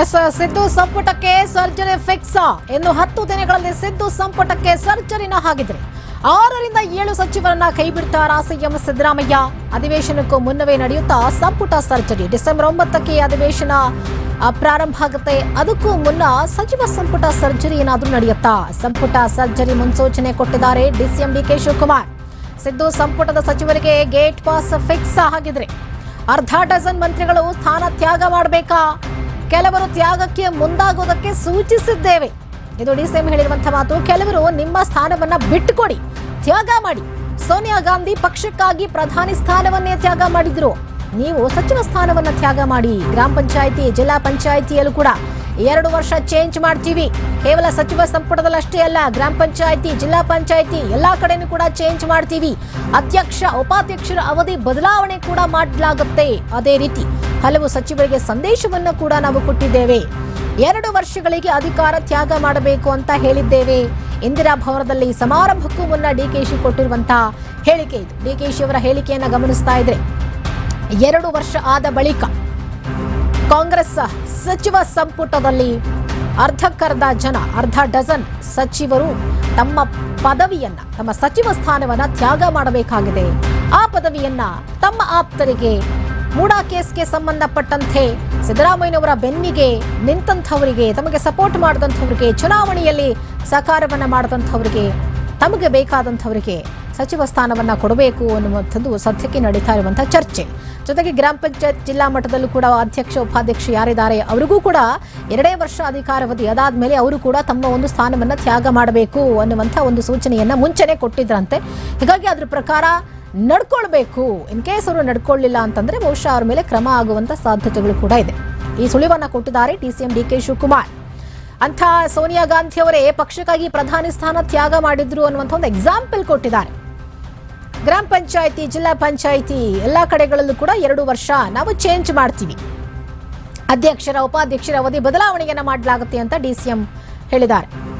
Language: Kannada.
ಎಸ್, ಸಿದ್ದು ಸಂಪುಟಕ್ಕೆ ಸರ್ಜರಿ ಫಿಕ್ಸ್ ಇನ್ನು ಹತ್ತು ದಿನಗಳಲ್ಲಿ ಸಿದ್ದು ಸಂಪುಟಕ್ಕೆ ಸರ್ಜರಿನ ಹಾಗಿದ್ರೆ ಆರರಿಂದ ಏಳು ಸಚಿವರನ್ನ ಕೈ ಬಿಡ್ತಾರಾ ಸಿಎಂ ಸಿದ್ದರಾಮಯ್ಯ? ಅಧಿವೇಶನಕ್ಕೂ ಮುನ್ನವೇ ನಡೆಯುತ್ತಾ ಸಂಪುಟ ಸರ್ಜರಿ. ಡಿಸೆಂಬರ್ ಒಂಬತ್ತಕ್ಕೆ ಅಧಿವೇಶನ ಪ್ರಾರಂಭ ಆಗುತ್ತೆ. ಅದಕ್ಕೂ ಮುನ್ನ ಸಚಿವ ಸಂಪುಟ ಸರ್ಜರಿ ಏನಾದರೂ ನಡೆಯುತ್ತಾ? ಸಂಪುಟ ಸರ್ಜರಿ ಮುನ್ಸೂಚನೆ ಕೊಟ್ಟಿದ್ದಾರೆ ಡಿಸಿಎಂ ಡಿಕೆ ಶಿವಕುಮಾರ್. ಸಿದ್ದು ಸಂಪುಟದ ಸಚಿವರಿಗೆ ಗೇಟ್ ಪಾಸ್ ಫಿಕ್ಸ್ ಆಗಿದ್ರೆ ಅರ್ಧ ಡಜನ್ ಮಂತ್ರಿಗಳು ಸ್ಥಾನ ತ್ಯಾಗ ಮಾಡಬೇಕಾ? ಕೆಲವರು ತ್ಯಾಗಕ್ಕೆ ಮುಂದಾಗೋದಕ್ಕೆ ಸೂಚಿಸಿದ್ದೇವೆ. ಇದು ಡಿಸಿಎಂ ಹೇಳಿರುವಂತಹ ಮಾತು. ಕೆಲವರು ನಿಮ್ಮ ಸ್ಥಾನವನ್ನ ಬಿಟ್ಟುಕೊಡಿ, ತ್ಯಾಗ ಮಾಡಿ. ಸೋನಿಯಾ ಗಾಂಧಿ ಪಕ್ಷಕ್ಕಾಗಿ ಪ್ರಧಾನಿ ಸ್ಥಾನವನ್ನೇ ತ್ಯಾಗ ಮಾಡಿದ್ರು. ನೀವು ಸಚಿವ ಸ್ಥಾನವನ್ನ ತ್ಯಾಗ ಮಾಡಿ. ಗ್ರಾಮ ಪಂಚಾಯಿತಿ, ಜಿಲ್ಲಾ ಪಂಚಾಯಿತಿಯಲ್ಲೂ ಕೂಡ ಎರಡು ವರ್ಷ ಚೇಂಜ್ ಮಾಡ್ತೀವಿ. ಕೇವಲ ಸಚಿವ ಸಂಪುಟದಲ್ಲಷ್ಟೇ ಅಲ್ಲ, ಗ್ರಾಮ ಪಂಚಾಯಿತಿ, ಜಿಲ್ಲಾ ಪಂಚಾಯಿತಿ ಎಲ್ಲಾ ಕಡೆನೂ ಕೂಡ ಚೇಂಜ್ ಮಾಡ್ತೀವಿ. ಅಧ್ಯಕ್ಷ, ಉಪಾಧ್ಯಕ್ಷರ ಅವಧಿ ಬದಲಾವಣೆ ಕೂಡ ಮಾಡಲಾಗುತ್ತೆ. ಅದೇ ರೀತಿ ಹಲವು ಸಚಿವರಿಗೆ ಸಂದೇಶವನ್ನ ಕೂಡ ನಾವು ಕೊಟ್ಟಿದ್ದೇವೆ. ಎರಡು ವರ್ಷಗಳಿಗೆ ಅಧಿಕಾರ ತ್ಯಾಗ ಮಾಡಬೇಕು ಅಂತ ಹೇಳಿದ್ದೇವೆ. ಇಂದಿರಾ ಭವನದಲ್ಲಿ ಸಮಾರಂಭಕ್ಕೂ ಮುನ್ನ ಡಿಕೆಶಿ ಕೊಟ್ಟಿರುವಂತಹ ಹೇಳಿಕೆ ಇದು. ಡಿಕೆಶಿ ಅವರ ಹೇಳಿಕೆಯನ್ನ ಗಮನಿಸ್ತಾ ಇದ್ರೆ, ಎರಡು ವರ್ಷ ಆದ ಬಳಿಕ ಕಾಂಗ್ರೆಸ್ ಸಚಿವ ಸಂಪುಟದಲ್ಲಿ ಅರ್ಧಕ್ಕರ್ಧ ಜನ, ಅರ್ಧ ಡಜನ್ ಸಚಿವರು ತಮ್ಮ ಪದವಿಯನ್ನ, ತಮ್ಮ ಸಚಿವ ಸ್ಥಾನವನ್ನ ತ್ಯಾಗ ಮಾಡಬೇಕಾಗಿದೆ. ಆ ಪದವಿಯನ್ನ ತಮ್ಮ ಆಪ್ತರಿಗೆ ಮೂಡಾ ಕೇಸ್ಗೆ ಸಂಬಂಧಪಟ್ಟಂತೆ ಸಿದ್ದರಾಮಯ್ಯನವರ ಬೆನ್ನಿಗೆ ನಿಂತಂಥವರಿಗೆ, ತಮಗೆ ಸಪೋರ್ಟ್ ಮಾಡಿದಂಥವರಿಗೆ, ಚುನಾವಣೆಯಲ್ಲಿ ಸಹಕಾರವನ್ನು ಮಾಡಿದಂಥವರಿಗೆ, ತಮಗೆ ಬೇಕಾದಂಥವರಿಗೆ ಸಚಿವ ಸ್ಥಾನವನ್ನು ಕೊಡಬೇಕು ಅನ್ನುವಂಥದ್ದು ಸದ್ಯಕ್ಕೆ ನಡೀತಾ ಇರುವಂತಹ ಚರ್ಚೆ. ಜೊತೆಗೆ ಗ್ರಾಮ ಪಂಚಾಯತ್ ಜಿಲ್ಲಾ ಮಟ್ಟದಲ್ಲೂ ಕೂಡ ಅಧ್ಯಕ್ಷ, ಉಪಾಧ್ಯಕ್ಷ ಯಾರಿದ್ದಾರೆ ಅವರಿಗೂ ಕೂಡ ಎರಡೇ ವರ್ಷ ಅಧಿಕಾರವಧಿ ಅದಾದ ಮೇಲೆ ಅವರು ಕೂಡ ತಮ್ಮ ಒಂದು ಸ್ಥಾನವನ್ನು ತ್ಯಾಗ ಮಾಡಬೇಕು ಅನ್ನುವಂಥ ಒಂದು ಸೂಚನೆಯನ್ನು ಮುಂಚೆನೆ ಕೊಟ್ಟಿದ್ರಂತೆ. ಹೀಗಾಗಿ ಅದ್ರ ಪ್ರಕಾರ ನಡ್ಕೊಳ್ಬೇಕು. ಇನ್ ಕೇಸ್ ಅವರು ನಡ್ಕೊಳ್ಳಿಲ್ಲ ಅಂತಂದ್ರೆ ಬಹುಶಃ ಅವರ ಮೇಲೆ ಕ್ರಮ ಆಗುವಂತ ಸಾಧ್ಯತೆಗಳು ಕೂಡ ಇದೆ. ಈ ಸುಳಿವನ್ನ ಕೊಟ್ಟಿದ್ದಾರೆ ಟಿಸಿಎಂ ಡಿ ಕೆ ಶಿವಕುಮಾರ್. ಅಂಥ ಸೋನಿಯಾ ಗಾಂಧಿ ಅವರೇ ಪಕ್ಷಕ್ಕಾಗಿ ಪ್ರಧಾನಿ ಸ್ಥಾನ ತ್ಯಾಗ ಮಾಡಿದ್ರು ಅನ್ನುವಂಥ ಒಂದು ಎಕ್ಸಾಂಪಲ್ ಕೊಟ್ಟಿದ್ದಾರೆ. ಗ್ರಾಮ ಪಂಚಾಯಿತಿ, ಜಿಲ್ಲಾ ಪಂಚಾಯಿತಿ ಎಲ್ಲಾ ಕಡೆಗಳಲ್ಲೂ ಕೂಡ ಎರಡು ವರ್ಷ ನಾವು ಚೇಂಜ್ ಮಾಡ್ತೀವಿ. ಅಧ್ಯಕ್ಷರ, ಉಪಾಧ್ಯಕ್ಷರ ಅವಧಿ ಬದಲಾವಣೆಯನ್ನ ಮಾಡಲಾಗುತ್ತೆ ಅಂತ ಡಿ ಡಿಸಿಎಂ ಹೇಳಿದ್ದಾರೆ.